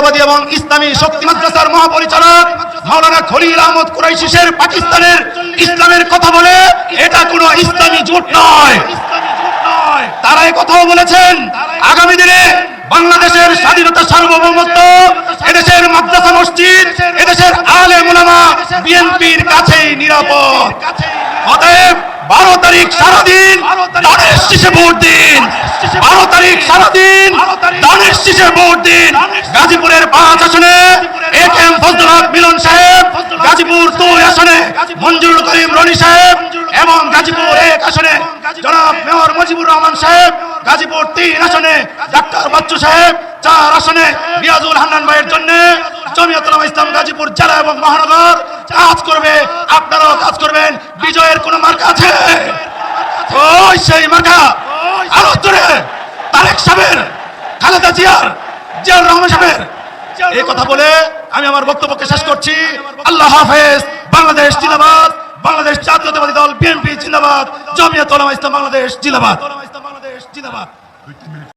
জাতীয়তাবাদী এবং ইসলামী শক্তি মাদ্রাসার মহাপরিচালক মাওলানা খলিল আহমদ কুরাইশি শের পাকিস্তানের ইসলামের কথা বলে, এটা কোনো ইসলামী জোট নয়। তারা এই কথাও বলেছেন, আগামী দিনে বাংলাদেশের স্বাধীনতা সার্বভৌমত্ব, এদেশের মাদ্রাসা মসজিদ, এদেশের আলে মুলামা বিএনপির কাছেই নিরাপদ। অতএব বারো তারিখ সারাদিন দানের শীষে ভোট দিন। বারো তারিখ সারাদিন শীষে ভোট দিন। গাজীপুরের পাঁচ আসনে এ এম মিলন সাহেব, গাজীপুর দুই আসনে মঞ্জুরুল করিম রনি সাহেব, এবং গাজীপুর এক আসনে জনাব মেয়র মুজিবুর রহমান সাহেব, গাজীপুর তিন আসনে ডাক্তার বাচ্চু সাহেব, চার আসনে রিয়াজুল হান্নান ভাইয়ের জন্য জমিয়তুল ইসলাম গাজীপুর জেলা এবং মহানগর কাজ করবে। আপনারাও কাজ করবেন। বিজয়ের কোন মার্কা আছে? ওই সেই মার্কা। আরও জোরে। তারেক সাহেবের খালেদা জিয়ার জিয়াউর রহমান সাহেবের এই কথা বলে আমি আমার বক্তব্যকে শেষ করছি। আল্লাহ হাফেজ, বাংলাদেশ জিন্দাবাদ, বাংলাদেশ জাতীয়তাবাদী দল, বিএনপি জিন্দাবাদ জমিয়ত ইসলাম বাংলাদেশ জিন্দাবাদ বাংলাদেশ জিন্দাবাদ।